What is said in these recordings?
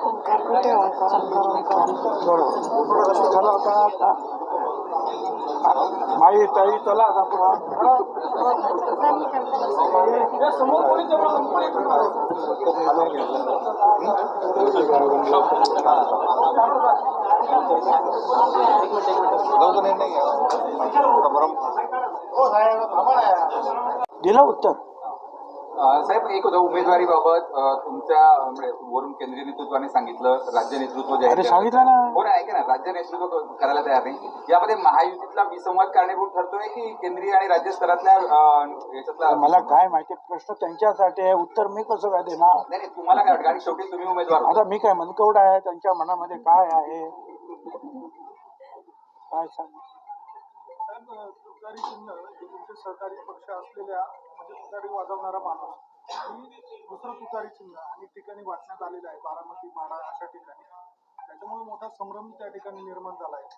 ओंकार कुठे ओंकार चला आता माई ताई चला आता पुढं. दिलं उत्तर साहेब एक होतं उमेदवारीबाबत तुमच्या म्हणजे वरून केंद्रीय नेतृत्वाने सांगितलं राज्य नेतृत्व जे आहे सांगितलं ना. हो ना ऐका ना राज्य नेतृत्व क- करायला तयार नाही. यामध्ये महायुतीतला विसंवाद कारणीभूत ठरतोय की केंद्रीय आणि राज्य स्तरातल्या याच्यातला मला काय माहिती प्रश्न त्यांच्यासाठी आहे उत्तर मी कसं काय देणार? नाही नाही, तुम्हाला काय वाटतं? आणि शेवटी तुम्ही उमेदवार. आता मी काय मनकवड आहे त्यांच्या मनामध्ये काय आहे? काय सांग? सहकारी पक्ष असलेल्या तुतारी वाजवणारा माणूस. आणि दुसरं तुतारी चिन्ह अनेक ठिकाणी वाटण्यात आलेलं आहे. बारामती माडा अशा ठिकाणी. त्याच्यामुळे मोठा संभ्रम त्या ठिकाणी निर्माण झाला आहे.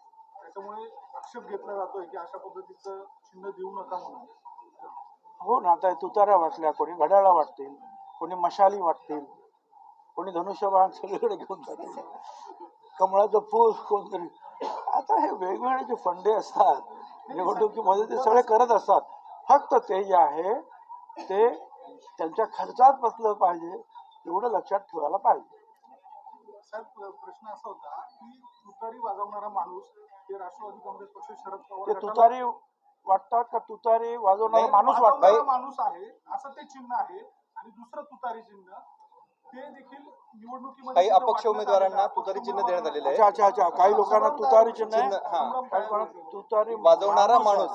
त्याच्यामुळे आक्षेप घेतला जातोय की अशा पद्धतीचं चिन्ह देऊ नका म्हणून. हो ना आता तुताऱ्या वाटल्या कोणी घड्याळा वाटतील कोणी मशाली वाटतील कोणी धनुष्यबाण सगळीकडे घेऊन जातील. कमळाचं फूल कोणतरी. आता हे वेगवेगळे जे फंडे असतात निवडणुकीमध्ये ते सगळे करत असतात. फक्त ते जे आहे ते त्यांच्या खर्चात बसलं पाहिजे एवढं लक्षात ठेवायला पाहिजे. प्रश्न असा होता की तुतारी वाजवणारा माणूस हे राष्ट्रवादी काँग्रेस पक्ष शरद ते पवार तुतारी वाटतात का? तुतारी वाजवणारा माणूस वाजवणारा वाटतात माणूस आहे असं ते चिन्ह आहे. आणि दुसरं तुतारी चिन्ह ते देखील निवडणुकीमध्ये काही अपक्ष उमेदवारांना. तुतारी चिन्ह देण्यात आलेलं अच्छा आहे. अच्छा अच्छा काही लोकांना तुतारी चिन्ह हा. तुतारी वाजवणारा. माणूस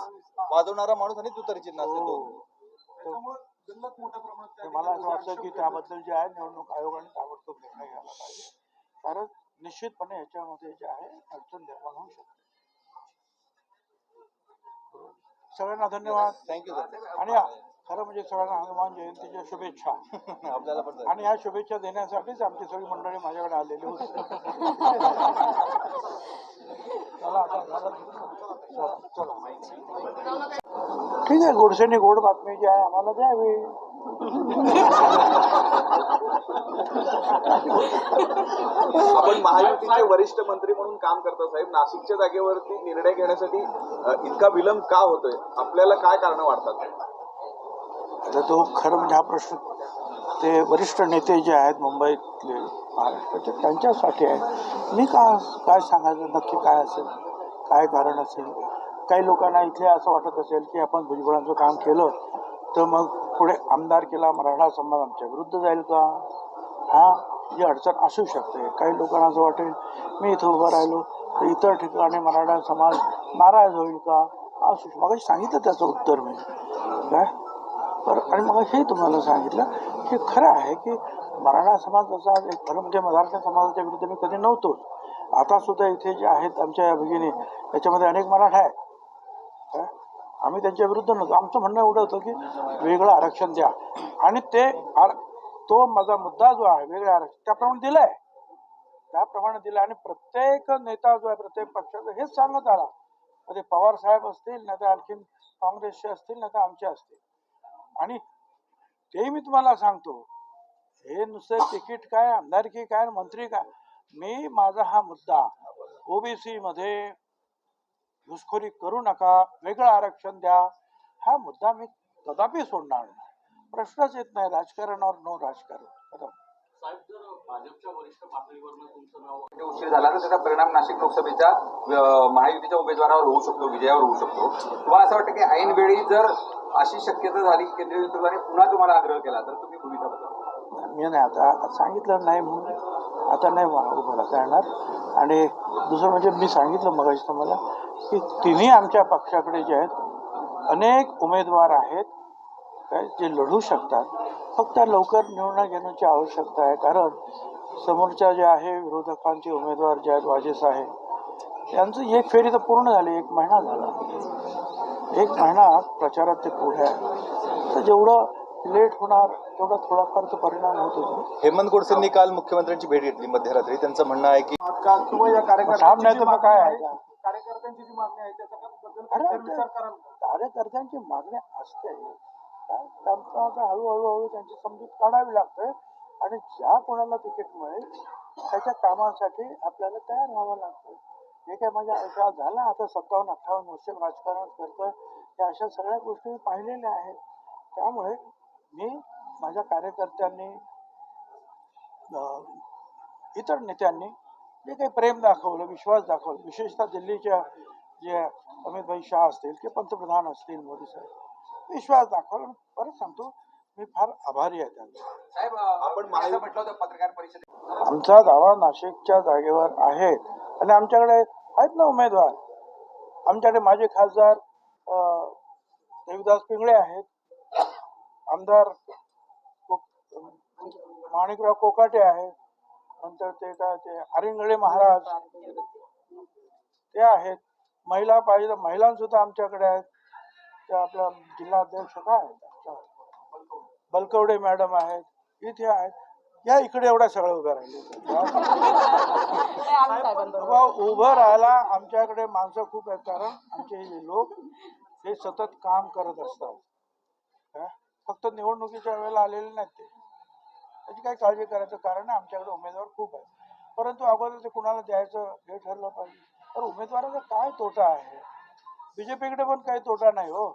वाजवणारा माणूस आणि तुतारी चिन्ह असते तर मला असं वाटतं की त्याबद्दल जे आहे निवडणूक आयोगाने ताबडतोब निर्णय घ्यायला पाहिजे. कारण निश्चितपणे याच्यामध्ये जे आहे अडचण निर्माण होऊ शकते. सगळ्यांना धन्यवाद. थँक्यू सर आणि खरं म्हणजे सगळ्यांना हनुमान जयंतीच्या शुभेच्छा. आपल्याला पण. आणि ह्या शुभेच्छा देण्यासाठीच आमची सगळी मंडळी माझ्याकडे आलेली होती. चला आता. चला, चला. ठीक आहे गोडसेने गोड बातमी जी आहे आम्हाला द्यावी आपण महायुतीचे वरिष्ठ मंत्री म्हणून काम करता साहेब. नाशिकच्या जागेवरती निर्णय घेण्यासाठी अ, इतका विलंब का होतोय? आपल्याला काय कारण वाटतात? आता तो खरं म्हणजे हा प्रश्न ते वरिष्ठ नेते जे आहेत मुंबईतले महाराष्ट्राचे त्यांच्यासाठी आहे. मी का काय सांगायचं? नक्की काय असेल? काय कारण असेल? काही लोकांना इथे असं वाटत असेल की आपण भुजबळांचं काम केलं तर मग पुढे आमदार केला मराठा समाज आमच्या विरुद्ध जाईल का? हा ही अडचण असू शकते. काही लोकांना असं वाटेल मी इथं उभं राहिलो तर इतर ठिकाणी मराठा समाज नाराज होईल का? असू मग सांगितलं त्याचं उत्तर मी. काय? बरं आणि मग हे तुम्हाला सांगितलं की खरं आहे की मराठा समाज जसा एक खरं म्हणजे मराठा समाजाच्या विरुद्ध मी कधी नव्हतोच. आता सुद्धा इथे जे आहेत आमच्या भगिनी याच्यामध्ये अनेक मराठा आहेत. काय? आम्ही त्यांच्या विरुद्ध नव्हतो. आमचं म्हणणं एवढं होतं की वेगळं आरक्षण द्या. आणि ते आर तो माझा मुद्दा जो आहे वेगळं आरक्षण त्याप्रमाणे दिलं आहे त्याप्रमाणे दिलं आणि प्रत्येक नेता जो आहे प्रत्येक पक्षाचा हेच सांगत आला. म्हणजे ते पवार साहेब असतील नाही तर आणखीन काँग्रेसचे असतील नाही तर आमचे असतील. आणि ते मी तुम्हाला सांगतो हे नुसतं तिकीट काय आमदारकी काय आणि मंत्री काय? मी माझा हा मुद्दा ओबीसी मध्ये घुसखोरी करू नका वेगळं आरक्षण द्या हा मुद्दा मी कदापि सोडणार नाही. प्रश्नच येत नाही राजकारणावर नो राजकारण. उशीर झाला तर त्याचा परिणाम नाशिक लोकसभेच्या अ, महायुतीच्या उमेदवारावर होऊ शकतो विजयावर होऊ शकतो. तुम्हाला असं वाटतं की ऐन वेळी जर अशी शक्यता झाली की केंद्रीय नेतृत्वाने पुन्हा तुम्हाला आग्रह केला तर तुम्ही भूमिका बदला. मी नाही आता सांगितलं नाही म्हणून आता नाही उभं राहता येणार. आणि दुसरं म्हणजे मी सांगितलं मगाशी तुम्हाला की तिन्ही आमच्या पक्षाकडे जे आहेत अनेक उमेदवार आहेत काय जे लढू शकतात. फक्त लवकर निर्णय घेण्याची आवश्यकता आहे कारण समोरच्या जे आहे विरोधकांचे उमेदवार जे आहेत वाजेस आहे त्यांचं एक फेरी तर पूर्ण झाली एक महिना झाला. एक महिना प्रचारात ते पुढे आहे. तर जेवढं लेट होणार तेवढा थोडाफार तो परिणाम होत होतो. हेमंत गोडसेंनी काल मुख्यमंत्र्यांची भेट घेतली मध्यरात्री. त्यांचं म्हणणं आहे की का किंवा या कार्यकर्त्यांची मग काय आहे? कार्यकर्त्यांची जी मागणी आहे? कार्यकर्त्यांची मागणी असते. काय? त्यांचं आता हळूहळू हळू त्यांची समजूत काढावी लागते आणि ज्या कोणाला तिकीट मिळेल त्याच्या कामासाठी आपल्याला तयार व्हावं लागतं. जे काय माझ्या आयुष्यात झालं आता सत्तावन्न अठ्ठावन्न वर्ष राजकारण करतोय या अशा सगळ्या गोष्टी मी पाहिलेल्या आहेत. त्यामुळे मी माझ्या कार्यकर्त्यांनी इतर नेत्यांनी जे काही प्रेम दाखवलं विश्वास दाखवला विशेषतः दिल्लीच्या जे अमित भाई शाह असतील किंवा पंतप्रधान असतील मोदी साहेब विश्वास दाखवला. परत सांगतो मी फार आभारी आहे त्यांचा. साहेब आपण म्हटलं होतं पत्रकार परिषदेत. आमचा दावा नाशिकच्या जागेवर आहे. आणि आमच्याकडे आहेत ना उमेदवार. आमच्याकडे माजी खासदार देविदास पिंगळे आहेत. आमदार को- माणिकराव कोकाटे आहेत नंतर ते काय ते हरिंगळे महाराज ते आहेत. महिला पाहिजे तर महिलांसुद्धा आमच्याकडे आहेत. त्या आपल्या जिल्हा अध्यक्ष काय आहेत? आमच्या? बलकवडे मॅडम आहेत. इथे आहेत. या इकडे एवढ्या सगळं उभ्या राहिले उभं राहायला आमच्याकडे माणसं खूप आहेत कारण आमचे लोक हे सतत काम करत असतात. फक्त निवडणुकीच्या वेळेला आलेले नाहीत ते. त्याची काही काळजी करायचं? कारण आमच्याकडे उमेदवार खूप आहेत. परंतु अगोदर ते कुणाला द्यायचं हे ठरलं पाहिजे. तर उमेदवाराचा काय तोटा आहे? बीजेपीकडे पण काही तोटा नाही हो.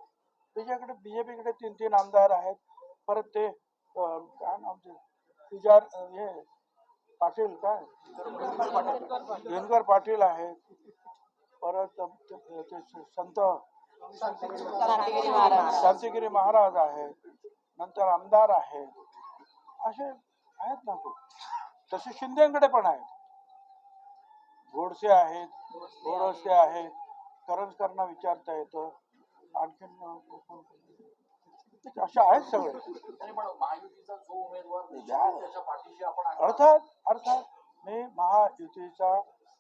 बीजेकडे बीजेपीकडे तीन तीन आमदार आहेत. परत ते काय नाव ते? तुजार हे पाटील काय? दिनकर पाटील आहेत. परत ते संत शांतिगिरी महाराज आहेत. नंतर आमदार आहेत. असे आहेत ना खूप तसे शिंदेकडे पण आहेत. गोडसे आहेत गोडसे आहेत. करंजकरांना विचारता येतं. आणखीन असे आहेत सगळे. अर्थात अर्थात मी महायुतीचा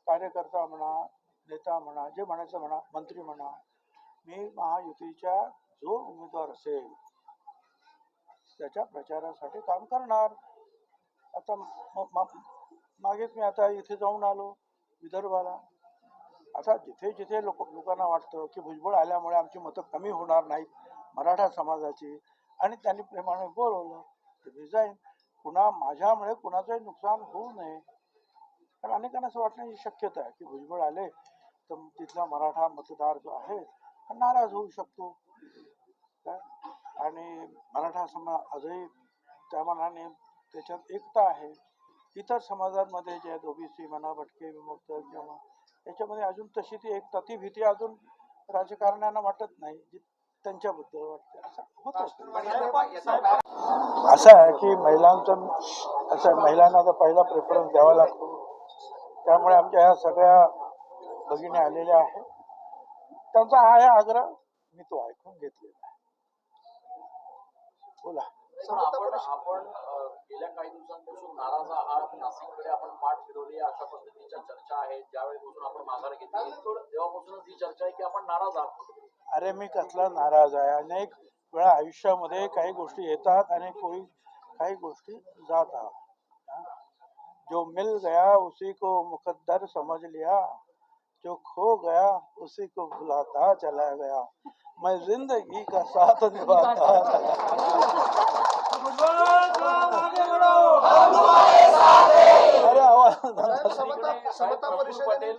कार्यकर्ता म्हणा नेता म्हणा जे म्हणायचं म्हणा मंत्री म्हणा मी महायुतीच्या जो उमेदवार असेल त्याच्या प्रचारासाठी काम करणार. आता मागेच मी आता इथे जाऊन आलो विदर्भाला. आता जिथे जिथे लोक लोकांना वाटतं की भुजबळ आल्यामुळे आमची मतं कमी होणार नाहीत मराठा समाजाची आणि त्यांनी प्रेमाने बोलवलं तर मी जाईन पुन्हा माझ्यामुळे कुणाचंही नुकसान होऊ नये. कारण अनेकांना असं वाटण्याची शक्यता आहे की भुजबळ आले तर तिथला मराठा मतदार जो आहे नाराज होऊ शकतो. काय? आणि मराठा समाज आजही त्या मनाने त्याच्यात एकता आहे. इतर समाजांमध्ये जे आहेत ओबीसी म्हणा भटके विमुक्त किंवा याच्यामध्ये अजून तशी ती एकता ती भीती अजून राजकारण्यांना वाटत नाही जी त्यांच्याबद्दल वाटते. असं होत असतं. असं आहे की महिलांचं असं महिलांना आता पहिला प्रेफरन्स द्यावा लागतो. त्यामुळे आमच्या ह्या सगळ्या भगिनी आलेल्या आहेत. त्यांचा हा आग्रह मी तो ऐकून घेतलेला आहे. बोला. पण आपण आपण गेल्या काही दिवसांपासून नाराज आहात. नाशिककडे आपण पाठ फिरवली. अशा पद्धतीच्या चर्चा आहेत. ज्यावेळेपासून आपण माघार घेतली तेव्हापासूनच ही चर्चा आहे की आपण नाराज आहात अरे मी कसला नाराज आहे? अनेक वेळा आयुष्यामध्ये काही गोष्टी येतात आणि कोई काही गोष्टी जातात? जो मिल गया उसी को मुकद्दर समझ लिया. जो खो गया उसी को भुलाता चला गया। मैं जिंदगी का साथ निभाता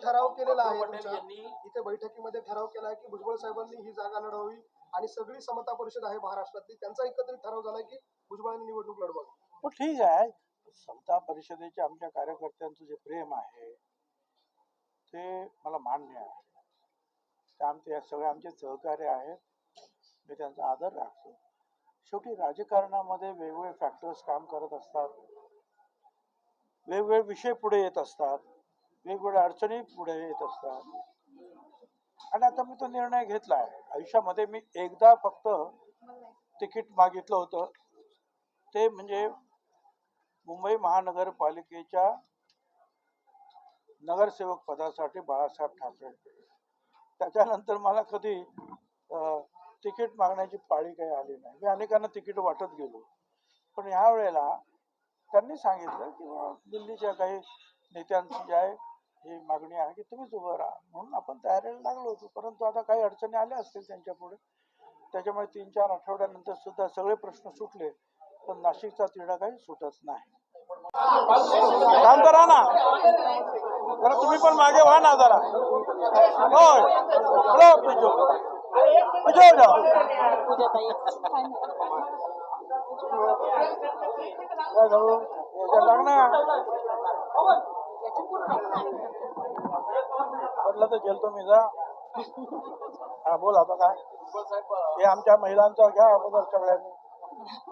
ठराव केलेला आहे पटेल तुमच्या. यांनी इथे बैठकीमध्ये ठराव केला आहे की भुजबळ साहेबांनी ही जागा लढवावी आणि सगळी समता परिषद आहे महाराष्ट्रातली. त्यांचा एकत्रित ठराव झाला की भुजबळांनी निवडणूक लढवावी. हो ठीक आहे. समता परिषदेचे आमच्या कार्यकर्त्यांचं जे प्रेम आहे ते मला मान्य आहे. ते आमचे सगळे आमचे सहकार्य आहेत. मी त्यांचा आदर राखतो. शेवटी राजकारणामध्ये वेगवेगळे फॅक्टर्स काम करत असतात. वेगवेगळे विषय पुढे येत असतात. वेगवेगळ्या अडचणी पुढे येत असतात. आणि आता मी तो निर्णय घेतला आहे आयुष्यामध्ये मी एकदा फक्त तिकीट मागितलं होतं. ते म्हणजे मुंबई महानगरपालिकेच्या नगरसेवक पदासाठी बाळासाहेब ठाकरे. त्याच्यानंतर मला कधी तिकीट मागण्याची पाळी काही आली नाही. मी अनेकांना तिकीट वाटत गेलो. पण ह्या वेळेला त्यांनी सांगितलं की दिल्लीच्या काही नेत्यांची जी आहे ही मागणी आहे की तुम्हीच उभं राहा. म्हणून आपण तयारीला लागलो होतो. परंतु आता काही अडचणी आल्या असतील त्यांच्या पुढे. त्याच्यामुळे तीन चार आठवड्यानंतर सुद्धा सगळे प्रश्न सुटले. पण नाशिकचा तिढा काही सुटत नाही. शांत राहा ना. जरा तुम्ही पण मागे व्हा ना जरा. होय. बोलो, पिजो. पिजो काय झालं? टाक ना. म्हटलं तर गेलतो मी जा. हा बोल आता काय. हे आमच्या महिलांचा घ्या अगोदर सगळ्यांनी.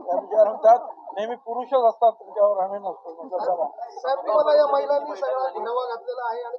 त्या बिचार म्हणतात नेहमी पुरुषच असतात तुमच्यावर आम्ही नसतो म्हटलं चला साहेब तुम्हाला या महिलांनी सगळा घडवा घातलेला आहे आणि